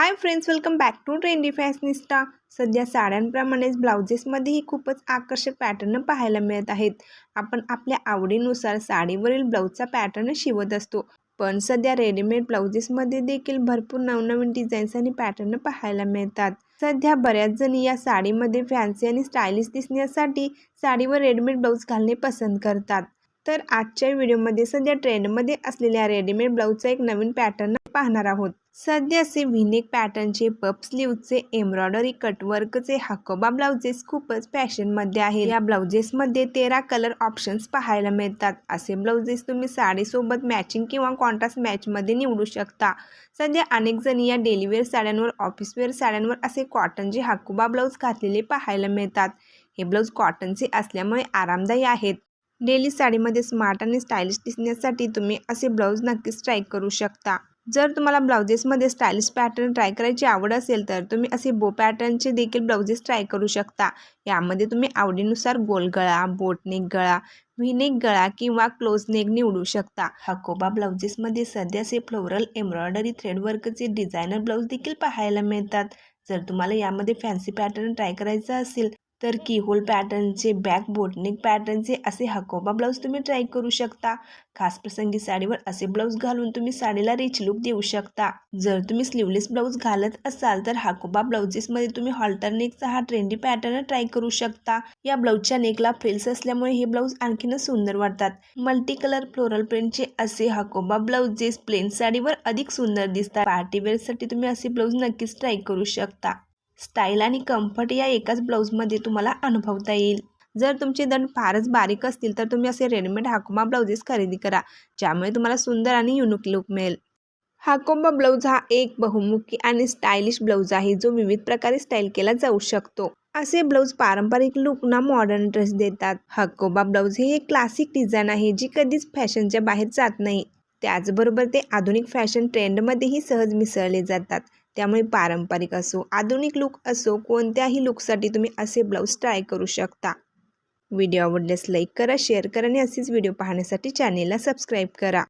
Hi friends welcome back to trendy fashionista सध्या साड्यांप्रमाणेच ब्लाउजेसमध्येही खूपच आकर्षक पॅटर्न पाहायला मिळत आहेत. आपण आपल्या आवडीनुसार साडीवरील ब्लाऊजचा पॅटर्न शिवत असतो. पण सध्या रेडीमेड ब्लाउजेसमध्ये देखील भरपूर नवनवीन डिझाईन्स आणि पॅटर्न पाहायला मिळतात. सध्या बऱ्याच जणी या साडीमध्ये फॅन्सी आणि स्टायलिश दिसण्यासाठी साडीवर रेडीमेड ब्लाऊज घालणे पसंत करतात. तर आजच्या व्हिडिओमध्ये सध्या ट्रेंडमध्ये असलेल्या रेडीमेड ब्लाऊजचा एक नवीन पॅटर्न पाहणार आहोत. सध्या असे व्हिनेक पॅटर्नचे पप स्लीवचे एम्ब्रॉयडरी कटवर्कचे हाकोबा ब्लाउजेस खूपच फॅशनमध्ये आहेत. या ब्लाउजेसमध्ये तेरा कलर ऑप्शन्स पाहायला मिळतात. असे ब्लाउजेस तुम्ही साडीसोबत मॅचिंग किंवा कॉन्ट्रास्ट मॅचमध्ये निवडू शकता. सध्या अनेक जणी या डेलीवेअर साड्यांवर ऑफिसवेअर साड्यांवर असे कॉटनचे हाकोबा ब्लाऊज घातलेले पाहायला मिळतात. हे ब्लाऊज कॉटनचे असल्यामुळे आरामदायी आहेत. डेली साडीमध्ये स्मार्ट आणि स्टायलिश दिसण्यासाठी तुम्ही असे ब्लाऊज नक्कीच ट्राय करू शकता. जर तुम्हाला ब्लाउजेसमध्ये स्टायलिश पॅटर्न ट्राय करायची आवड असेल तर तुम्ही असे बो पॅटर्नचे देखील ब्लाउजेस ट्राय करू शकता. यामध्ये तुम्ही आवडीनुसार गोल गळा बोटनेक गळा व्हिनेक गळा किंवा क्लोज नेक निवडू शकता. हकोबा ब्लाउजेसमध्ये सध्या असे फ्लोरल एम्ब्रॉयडरी थ्रेडवर्कचे डिझायनर ब्लाऊज देखील पाहायला मिळतात. जर तुम्हाला यामध्ये फॅन्सी पॅटर्न ट्राय करायचा असेल तर कीहोल पॅटर्नचे बॅक बोटनेक पॅटर्नचे असे हकोबा ब्लाऊज तुम्ही ट्राय करू शकता. खास प्रसंगी साडीवर असे ब्लाऊज घालून तुम्ही साडीला रिच लुक देऊ शकता. जर तुम्ही स्लीवलेस ब्लाऊज घालत असाल तर हाकोबा ब्लाउजेसमध्ये तुम्ही हॉल्टर नेकचा हा ट्रेंडी पॅटर्न ट्राय करू शकता. या ब्लाऊजच्या नेकला फ्रिल्स असल्यामुळे हे ब्लाऊज आणखीनच सुंदर वाटतात. मल्टी कलर फ्लोरल प्रिंटचे असे हाकोबा ब्लाऊजेस प्लेन साडीवर अधिक सुंदर दिसतात. पार्टीवेअरसाठी तुम्ही असे ब्लाऊज नक्कीच ट्राय करू शकता. स्टाईल आणि कम्फर्ट या एकाच ब्लाऊजमध्ये तुम्हाला अनुभवता येईल. जर तुमचे दंड फारच बारीक असतील तर तुम्ही असे रेडीमेड हाकोबा ब्लाउजेस खरेदी करा ज्यामुळे तुम्हाला सुंदर आणि युनिक लुक मिळेल. हाकोबा ब्लाऊज हा एक बहुमुखी आणि स्टायलिश ब्लाऊज आहे जो विविध प्रकारे स्टाईल केला जाऊ शकतो. असे ब्लाऊज पारंपरिक लुकना मॉडर्न ड्रेस देतात. हकोबा ब्लाऊज हे एक क्लासिक डिझाईन आहे जी कधीच फॅशनच्या बाहेर जात नाही. त्याचबरोबर ते आधुनिक फॅशन ट्रेंडमध्येही सहज मिसळले जातात. त्यामुळे पारंपरिक असो आधुनिक लुक असो कोणत्याही लुकसाठी तुम्ही असे ब्लाऊज ट्राय करू शकता. व्हिडिओ आवडल्यास लाईक करा शेअर करा आणि असेच व्हिडिओ पाहण्यासाठी चॅनेलला सबस्क्राईब करा.